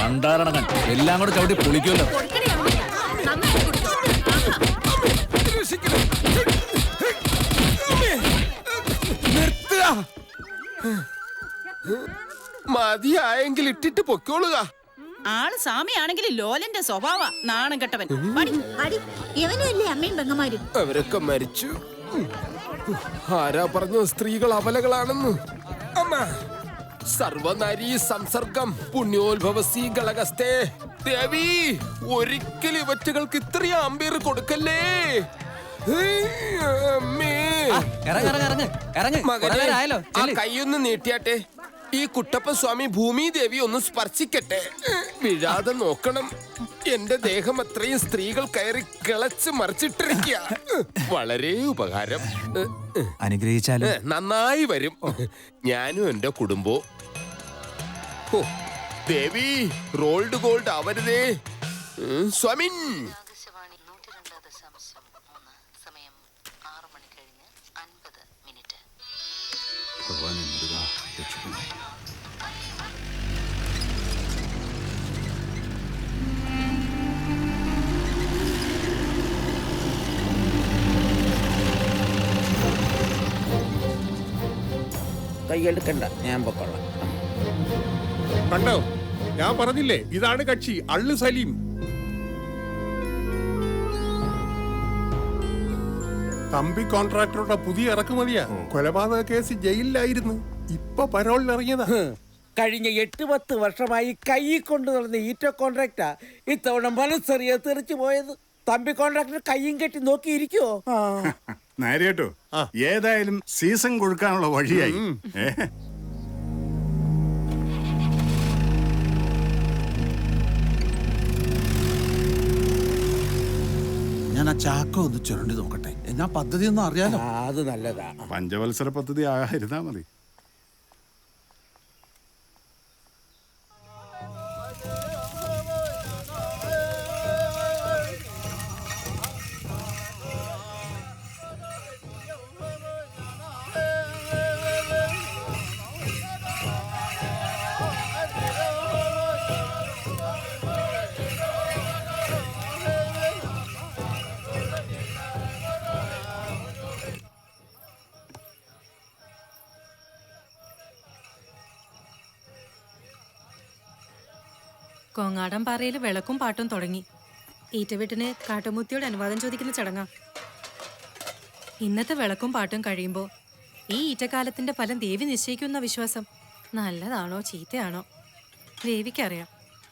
പണ്ടാരണങ്ങൻ എല്ലാം കൂടെ ചവിട്ടി പൊളിക്കുമല്ലോ. നിർത്തുക. മതിയായെങ്കിൽ ഇട്ടിട്ട് പൊക്കോളുക. ആൾ സ്വാമിയാണെങ്കിൽ ലോലന്റെ സ്വഭാവ നാണം കെട്ടവൻ. ഇവനുമല്ലേ അമ്മയും അവരൊക്കെ മരിച്ചു. ആരാ പറഞ്ഞു സ്ത്രീകൾ അവലകളാണെന്ന്. അമ്മ. സർവനാരി സംസർഗം പുണ്യോത്ഭവസി കളകസ്തേ ദേവി ഒരിക്കൽ ഇവറ്റുകൾക്ക് ഇത്രയും അമ്പീർ കൊടുക്കല്ലേ? ഇറങ്ങ് ഇറങ്ങ് ഇറങ്ങ ഇറങ്ങ. മകനെ. കൈയൊന്ന് നീട്ടിയാട്ടെ. ഈ കുട്ടപ്പ സ്വാമി ഭൂമി ദേവി ഒന്ന് സ്പർശിക്കട്ടെ. വിഴാതെ നോക്കണം. എന്റെ ദേഹം അത്രയും സ്ത്രീകൾ കയറി കിളച്ച് മറിച്ചിട്ടിരിക്കുക വളരെ ഉപകാരം. അനുഗ്രഹിച്ചാലും? നന്നായി വരും. ഞാനും എന്റെ കുടുംബവും. ദേവി റോൾഡ് ഗോൾഡ് അവരുതേ. സ്വാമിൻ. കൈയെടുക്കണ്ട. ഞാൻ പൊക്കോളാം. കണ്ടോ? ഞാൻ പറഞ്ഞില്ലേ ഇതാണ് കക്ഷി അള്ളു സലീം. തമ്പി കോൺട്രാക്ടറുടെ പുതിയ ഇറക്കുമതിയാ. കൊലപാതക കേസ് ജയിലിലായിരുന്നു. ഇപ്പൊ പരോളിൽ ഇറങ്ങിയതാ. കഴിഞ്ഞ എട്ട് പത്ത് വർഷമായി കൈ കൊണ്ട് നടന്ന ഈറ്റോ കോൺട്രാക്റ്റാ ഇത്തവണ മനസ്സറിയ തെറിച്ചു പോയത്. തമ്പി കോൺട്രാക്ടർ കൈയും കെട്ടി നോക്കിയിരിക്കുവോ? നേരിട്ടോ ഏതായാലും സീസൺ കൊടുക്കാനുള്ള വഴിയായി? ഞാൻ ആ ചാക്ക ഒന്ന് ചുരണ്ടി നോക്കട്ടെ. എന്നാ പദ്ധതി ഒന്നും അറിയാലോ? ആ, അത് നല്ലതാ. പഞ്ചവത്സര പദ്ധതി ആയിരുന്നാ മതി. കോങ്ങാടൻ പാറയിൽ വിളക്കും പാട്ടും തുടങ്ങി. ഈറ്റവീട്ടിന് കാട്ടുമുത്തിയോട് അനുവാദം ചോദിക്കുന്ന ചടങ്ങാ. ഇന്നത്തെ വിളക്കും പാട്ടും കഴിയുമ്പോൾ ഈ ഈറ്റക്കാലത്തിന്റെ ഫലം ദേവി നിശ്ചയിക്കുന്ന വിശ്വാസം. നല്ലതാണോ ചീത്തയാണോ? ദേവിക്കറിയാം.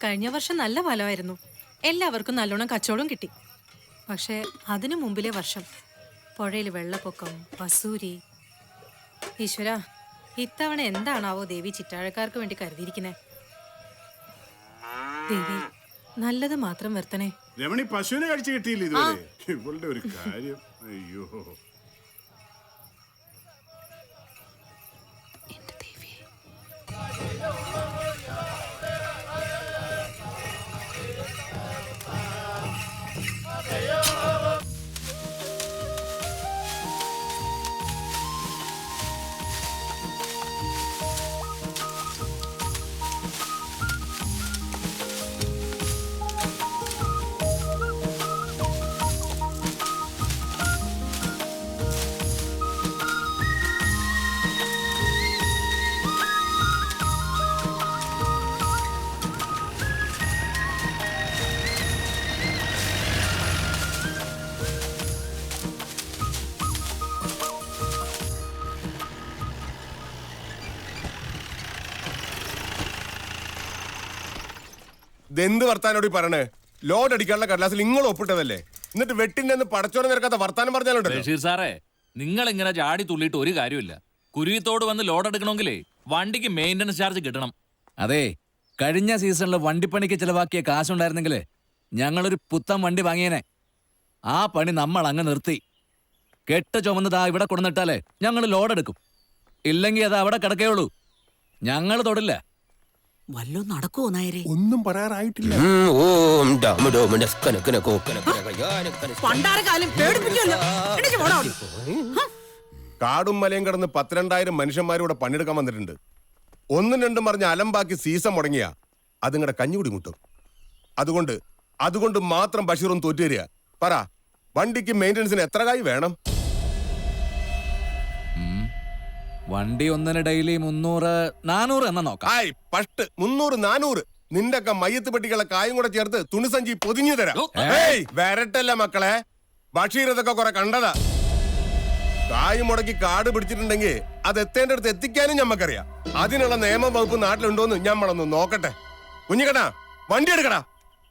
കഴിഞ്ഞ വർഷം നല്ല ഫലമായിരുന്നു. എല്ലാവർക്കും നല്ലോണം കച്ചവടം കിട്ടി. പക്ഷേ അതിനു മുമ്പിലെ വർഷം. പുഴയിൽ വെള്ളപ്പൊക്കം വസൂരി. ഈശ്വര ഇത്തവണ എന്താണാവോ ദേവി ചിറ്റാഴക്കാർക്ക് വേണ്ടി കരുതിയിരിക്കുന്നത് ദേവി നല്ലത് മാത്രം വരുത്തണേ. രമണി പശുവിനെ കഴിച്ചു കിട്ടിയില്ല ഇതുവരെ? ഇവളുടെ ഒരു കാര്യം. അയ്യോ. ഇതെന്ത് വർത്താനോടി പറയണേ? ലോഡ് അടിക്കാനുള്ള കടലാസിൽ നിങ്ങൾ ഒപ്പിട്ടതല്ലേ? എന്നിട്ട് വെട്ടിന്റെ ഒന്ന് പടച്ചോടെ നിരക്കാത്ത വർത്താനം പറഞ്ഞാലോ ബഷീർ സാറേ നിങ്ങൾ ഇങ്ങനെ ചാടി തുള്ളിയിട്ട് ഒരു കാര്യമില്ല കുരുവിത്തോട് വന്ന് ലോഡ് എടുക്കണമെങ്കിലേ വണ്ടിക്ക് മെയിന്റനൻസ് ചാർജ് കിട്ടണം. അതെ കഴിഞ്ഞ സീസണിൽ വണ്ടിപ്പണിക്ക് ചിലവാക്കിയ കാശുണ്ടായിരുന്നെങ്കിൽ ഞങ്ങളൊരു പുത്തൻ വണ്ടി വാങ്ങിയേനെ. ആ പണി നമ്മൾ അങ്ങ് നിർത്തി. കെട്ട ചുമന്നതാ ഇവിടെ കൊടുന്നിട്ടാലേ ഞങ്ങൾ ലോഡ് എടുക്കും. ഇല്ലെങ്കിൽ അത് അവിടെ കിടക്കേ ഉള്ളൂ ഞങ്ങൾ തൊടില്ല. വല്ലോ നടക്കുവോ നായരെ? ഒന്നും പറയാറായിട്ടില്ല. ഓം ഡാമ ഡോമ നസ്കന കന കോക്കന കന കയാന കന പേടി പേടിപ്പിക്കുമല്ലോ എണീറ്റ് പോടാ അവിടെ. കാടും മലയും കടന്ന് പത്തിരണ്ടായിരം മനുഷ്യന്മാരൂടെ പണിയെടുക്കാൻ വന്നിട്ടുണ്ട്. ഒന്നും രണ്ടും പറഞ്ഞ് അലമ്പാക്കി സീസൺ മുടങ്ങിയ. അതുങ്ങടെ കഞ്ഞുകൂടി മുട്ടും. അതുകൊണ്ട് അതുകൊണ്ട് മാത്രം ബഷീറും തോറ്റേരിയ തോറ്റു തരിക പറ വണ്ടിക്ക് മെയിന്റനൻസിന് എത്ര കായ് വേണം? വണ്ടി ഒന്നിന് ഡെയിലി മുന്നൂറ് നാനൂറ് എന്നാ നോക്കാം. ആയ് പട്ട് മുന്നൂറ് നാനൂറ്. നിന്റെ ഒക്കെ മയ്യത്ത് പെട്ടികളെ കായും കൂടെ ചേർത്ത് തുണിസഞ്ചി പൊതിഞ്ഞു തരാം. ഏയ് വരട്ടല്ല മക്കളെ? ബഷീർ ഇതൊക്കെ കുറെ കണ്ടതാ. കായ് മുടക്കി കാട് പിടിച്ചിട്ടുണ്ടെങ്കിൽ അത് എത്തേണ്ട അടുത്ത് എത്തിക്കാനും ഞമ്മക്കറിയാം. അതിനുള്ള നിയമ വകുപ്പ് നാട്ടിലുണ്ടോന്ന് ഞമ്മളൊന്ന് നോക്കട്ടെ. കുഞ്ഞിക്കടാ വണ്ടി എടുക്കടാ.